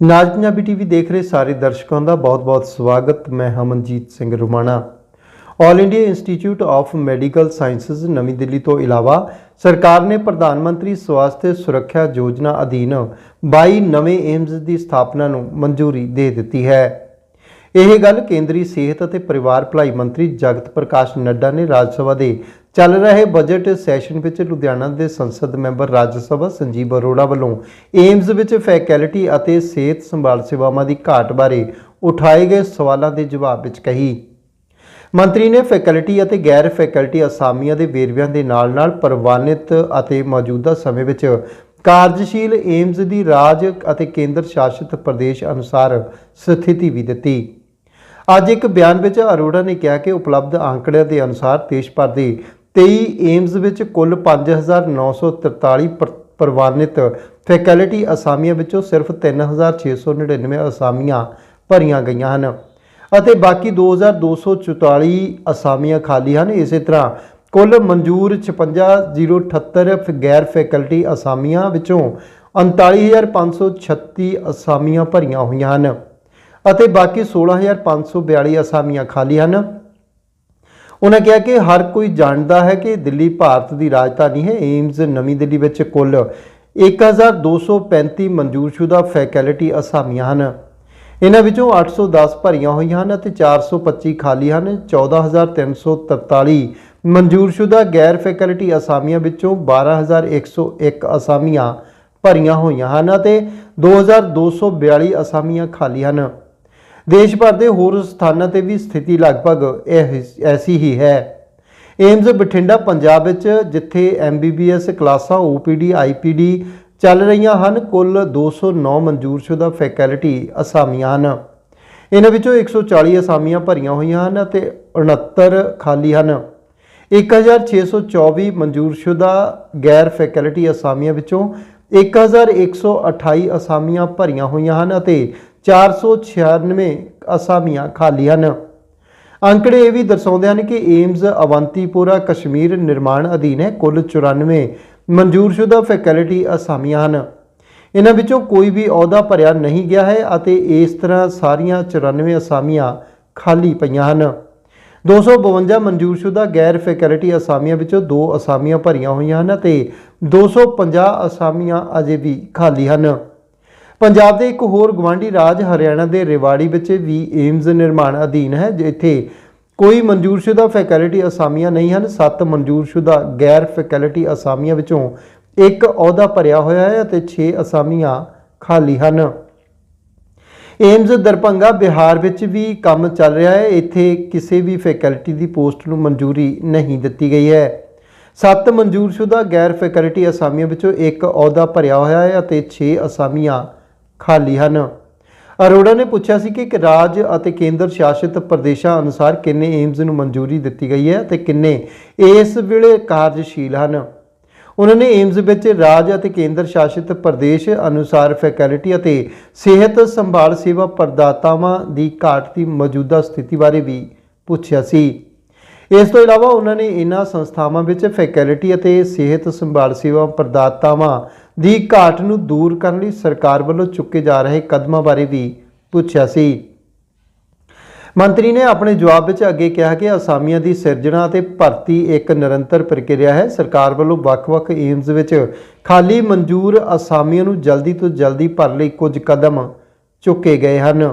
ਨਾਜ Punjabi TV ਦੇਖ ਰਹੇ ਸਾਰੇ ਦਰਸ਼ਕਾਂ ਦਾ ਬਹੁਤ-ਬਹੁਤ ਸਵਾਗਤ। ਮੈਂ Hamanjit Singh Rumana. All India Institute of Medical Sciences ਨਵੀਂ ਦਿੱਲੀ ਤੋਂ ਇਲਾਵਾ ਸਰਕਾਰ ਨੇ ਪ੍ਰਧਾਨ ਮੰਤਰੀ ਸਵਾਸਥਯ ਸੁਰੱਖਿਆ ਯੋਜਨਾ ਅਧੀਨ 22 ਨਵੇਂ ਏਮਜ਼ ਦੀ ਸਥਾਪਨਾ ਨੂੰ ਮਨਜ਼ੂਰੀ ਦੇ ਦਿੱਤੀ ਹੈ। ਇਹ ਗੱਲ ਕੇਂਦਰੀ ਸਿਹਤ ਅਤੇ ਪਰਿਵਾਰ ਭਲਾਈ ਮੰਤਰੀ ਜਗਤ ਪ੍ਰਕਾਸ਼ ਨੱਡਾ ਨੇ ਰਾਜ ਸਭਾ ਦੇ ਚੱਲ ਰਹੇ ਬਜਟ ਸੈਸ਼ਨ ਵਿੱਚ ਲੁਧਿਆਣਾ ਦੇ ਸੰਸਦ ਮੈਂਬਰ ਰਾਜ ਸਭਾ ਸੰਜੀਵ ਅਰੋੜਾ ਵੱਲੋਂ ਏਮਜ਼ ਵਿੱਚ ਫੈਕਲਟੀ ਅਤੇ ਸਿਹਤ ਸੰਭਾਲ ਸੇਵਾਵਾਂ ਦੀ ਘਾਟ ਬਾਰੇ ਉਠਾਏ ਗਏ ਸਵਾਲਾਂ ਦੇ ਜਵਾਬ ਵਿੱਚ ਕਹੀ। ਮੰਤਰੀ ਨੇ ਫੈਕਲਟੀ ਅਤੇ ਗੈਰ ਫੈਕਲਟੀ ਅਸਾਮੀਆਂ ਦੇ ਵੇਰਵਿਆਂ ਦੇ ਨਾਲ-ਨਾਲ ਪ੍ਰਵਾਨਿਤ ਅਤੇ ਮੌਜੂਦਾ ਸਮੇਂ ਵਿੱਚ ਕਾਰਜਸ਼ੀਲ ਏਮਜ਼ ਦੀ ਰਾਜ ਅਤੇ ਕੇਂਦਰ ਸ਼ਾਸਿਤ ਪ੍ਰਦੇਸ਼ ਅਨੁਸਾਰ ਸਥਿਤੀ ਵੀ ਦਿੱਤੀ। ਅੱਜ ਇੱਕ ਬਿਆਨ ਵਿੱਚ ਅਰੋੜਾ ਨੇ ਕਿਹਾ ਕਿ ਉਪਲਬਧ ਅੰਕੜਿਆਂ ਦੇ ਅਨੁਸਾਰ ਦੇਸ਼ ਭਰ ਦੇ 23 ਏਮਜ਼ ਵਿੱਚ ਕੁੱਲ 5943 ਪ੍ਰ- ਪ੍ਰਵਾਨਿਤ ਫੈਕਲਟੀ ਅਸਾਮੀਆਂ ਵਿੱਚੋਂ ਸਿਰਫ 3699 ਅਸਾਮੀਆਂ ਭਰੀਆਂ ਗਈਆਂ ਹਨ ਅਤੇ ਬਾਕੀ 2244 ਅਸਾਮੀਆਂ ਖਾਲੀ ਹਨ। ਇਸੇ ਤਰ੍ਹਾਂ ਕੁੱਲ ਮਨਜ਼ੂਰ 56078 ਗੈਰ ਫੈਕਲਟੀ ਅਸਾਮੀਆਂ ਵਿੱਚੋਂ 39536 ਅਸਾਮੀਆਂ ਭਰੀਆਂ ਹੋਈਆਂ ਹਨ ਅਤੇ ਬਾਕੀ 16542 ਅਸਾਮੀਆਂ ਖਾਲੀ ਹਨ। ਉਹਨਾਂ ਕਿਹਾ ਕਿ ਹਰ ਕੋਈ ਜਾਣਦਾ ਹੈ ਕਿ ਦਿੱਲੀ ਭਾਰਤ ਦੀ ਰਾਜਧਾਨੀ ਹੈ। ਏਮਜ਼ ਨਵੀਂ ਦਿੱਲੀ ਵਿੱਚ ਕੁੱਲ 1235 ਮਨਜ਼ੂਰਸ਼ੁਦਾ ਫੈਕਲਟੀ ਅਸਾਮੀਆਂ ਹਨ। ਇਹਨਾਂ ਵਿੱਚੋਂ 810 ਭਰੀਆਂ ਹੋਈਆਂ ਹਨ ਅਤੇ 425 ਖਾਲੀ ਹਨ। 14343 ਮਨਜ਼ੂਰਸ਼ੁਦਾ ਗੈਰ ਫੈਕਲਟੀ ਅਸਾਮੀਆਂ ਵਿੱਚੋਂ 12101 ਅਸਾਮੀਆਂ ਭਰੀਆਂ ਹੋਈਆਂ ਹਨ ਅਤੇ 2242 ਅਸਾਮੀਆਂ ਖਾਲੀ ਹਨ। ਦੇਸ਼ ਭਰ ਦੇ ਹੋਰ ਸਥਾਨਾਂ ਤੇ ਵੀ ਸਥਿਤੀ ਲਗਭਗ ਇਹ ਐਸੀ ਹੀ ਹੈ। ਏਮਜ਼ ਬਠਿੰਡਾ, ਪੰਜਾਬ ਵਿੱਚ, ਜਿੱਥੇ ਐਮਬੀਬੀਐਸ ਕਲਾਸਾਂ ਓਪੀਡੀ ਆਈਪੀਡੀ ਚੱਲ ਰਹੀਆਂ ਹਨ, ਕੁੱਲ 209 ਮਨਜ਼ੂਰਸ਼ੁਦਾ ਫੈਕਲਟੀ ਅਸਾਮੀਆਂ ਹਨ ਇਹਨਾਂ ਵਿੱਚੋਂ 140 ਅਸਾਮੀਆਂ ਭਰੀਆਂ ਹੋਈਆਂ ਹਨ ਅਤੇ 69 ਖਾਲੀ ਹਨ। 1624 ਮਨਜ਼ੂਰਸ਼ੁਦਾ ਗੈਰ ਫੈਕਲਟੀ ਅਸਾਮੀਆਂ ਵਿੱਚੋਂ 1128 ਅਸਾਮੀਆਂ ਭਰੀਆਂ ਹੋਈਆਂ ਹਨ ਅਤੇ 496 ਅਸਾਮੀਆਂ ਖਾਲੀ ਹਨ। ਅੰਕੜੇ ਇਹ ਵੀ ਦਰਸਾਉਂਦੇ ਹਨ ਕਿ ਏਮਜ਼, ਅਵੰਤੀਪੁਰਾ, ਕਸ਼ਮੀਰ ਨਿਰਮਾਣ ਅਧੀਨ ਹੈ। ਕੁੱਲ 94 ਮਨਜ਼ੂਰਸ਼ੁਦਾ ਫੈਕਲਟੀ ਅਸਾਮੀਆਂ ਹਨ। ਇਹਨਾਂ ਵਿੱਚੋਂ ਕੋਈ ਵੀ ਅਹੁਦਾ ਭਰਿਆ ਨਹੀਂ ਗਿਆ ਹੈ ਅਤੇ ਇਸ ਤਰ੍ਹਾਂ ਸਾਰੀਆਂ 94 ਅਸਾਮੀਆਂ ਖਾਲੀ ਪਈਆਂ ਹਨ। 252 ਮਨਜ਼ੂਰਸ਼ੁਦਾ ਗੈਰ ਫੈਕਲਟੀ ਅਸਾਮੀਆਂ ਵਿੱਚੋਂ ਦੋ ਅਸਾਮੀਆਂ ਭਰੀਆਂ ਹੋਈਆਂ ਹਨ ਅਤੇ 250 ਅਸਾਮੀਆਂ ਅਜੇ ਵੀ ਖਾਲੀ ਹਨ। ਪੰਜਾਬ ਦੇ ਇੱਕ ਹੋਰ ਗਵਾਂਢੀ ਰਾਜ ਹਰਿਆਣਾ ਦੇ ਰੇਵਾੜੀ ਵਿੱਚ ਵੀ ਏਮਜ਼ ਨਿਰਮਾਣ ਅਧੀਨ ਹੈ, ਜਿੱਥੇ ਕੋਈ ਮਨਜ਼ੂਰਸ਼ੁਦਾ ਫੈਕਲਟੀ ਅਸਾਮੀਆਂ ਨਹੀਂ ਹਨ। ਸੱਤ ਮਨਜ਼ੂਰਸ਼ੁਦਾ ਗੈਰ ਫੈਕਲਟੀ ਅਸਾਮੀਆਂ ਵਿੱਚੋਂ ਇੱਕ ਅਹੁਦਾ ਭਰਿਆ ਹੋਇਆ ਹੈ ਅਤੇ 6 ਅਸਾਮੀਆਂ ਖਾਲੀ ਹਨ। ਏਮਜ਼ ਦਰਭੰਗਾ, ਬਿਹਾਰ ਵਿੱਚ ਵੀ ਕੰਮ ਚੱਲ ਰਿਹਾ ਹੈ। ਇੱਥੇ ਕਿਸੇ ਵੀ ਫੈਕਲਟੀ ਦੀ ਪੋਸਟ ਨੂੰ ਮਨਜ਼ੂਰੀ ਨਹੀਂ ਦਿੱਤੀ ਗਈ ਹੈ। ਸੱਤ ਮਨਜ਼ੂਰਸ਼ੁਦਾ ਗੈਰ ਫੈਕਲਟੀ ਅਸਾਮੀਆਂ ਵਿੱਚੋਂ ਇੱਕ ਅਹੁਦਾ ਭਰਿਆ ਹੋਇਆ ਹੈ ਅਤੇ 6 ਅਸਾਮੀਆਂ ਖਾਲੀ ਹਨ। ਅਰੋੜਾ ਨੇ ਪੁੱਛਿਆ ਸੀ ਕਿ ਇੱਕ ਰਾਜ ਅਤੇ ਕੇਂਦਰ ਸ਼ਾਸਿਤ ਪ੍ਰਦੇਸ਼ਾਂ ਅਨੁਸਾਰ ਕਿੰਨੇ ਏਮਜ਼ ਨੂੰ ਮਨਜ਼ੂਰੀ ਦਿੱਤੀ ਗਈ ਹੈ ਅਤੇ ਕਿੰਨੇ ਇਸ ਵੇਲੇ ਕਾਰਜਸ਼ੀਲ ਹਨ। ਉਹਨਾਂ ਨੇ ਏਮਜ਼ ਵਿੱਚ ਰਾਜ ਅਤੇ ਕੇਂਦਰ ਸ਼ਾਸਿਤ ਪ੍ਰਦੇਸ਼ ਅਨੁਸਾਰ ਫੈਕਲਟੀ ਅਤੇ ਸਿਹਤ ਸੰਭਾਲ ਸੇਵਾ ਪ੍ਰਦਾਤਾਵਾਂ ਦੀ ਘਾਟ ਦੀ ਮੌਜੂਦਾ ਸਥਿਤੀ ਬਾਰੇ ਵੀ ਪੁੱਛਿਆ ਸੀ। ਇਸ ਤੋਂ ਇਲਾਵਾ ਉਹਨਾਂ ਨੇ ਇਹਨਾਂ ਸੰਸਥਾਵਾਂ ਵਿੱਚ ਫੈਕਲਟੀ ਅਤੇ ਸਿਹਤ ਸੰਭਾਲ ਸੇਵਾ ਪ੍ਰਦਾਤਾਵਾਂ ਦੀ ਘਾਟ ਨੂੰ ਦੂਰ ਕਰਨ ਲਈ ਸਰਕਾਰ ਵੱਲੋਂ ਚੁੱਕੇ ਜਾ ਰਹੇ ਕਦਮਾਂ ਬਾਰੇ ਵੀ ਪੁੱਛਿਆ ਸੀ। ਮੰਤਰੀ ਨੇ ਆਪਣੇ ਜਵਾਬ ਵਿੱਚ ਅੱਗੇ ਕਿਹਾ ਕਿ ਅਸਾਮੀਆਂ ਦੀ ਸਿਰਜਣਾ ਅਤੇ ਭਰਤੀ ਇੱਕ ਨਿਰੰਤਰ ਪ੍ਰਕਿਰਿਆ ਹੈ। ਸਰਕਾਰ ਵੱਲੋਂ ਵੱਖ-ਵੱਖ ਏਮਜ਼ ਵਿੱਚ ਖਾਲੀ ਮਨਜ਼ੂਰ ਅਸਾਮੀਆਂ ਨੂੰ ਜਲਦੀ ਤੋਂ ਜਲਦੀ ਭਰਨ ਲਈ ਕੁਝ ਕਦਮ ਚੁੱਕੇ ਗਏ ਹਨ।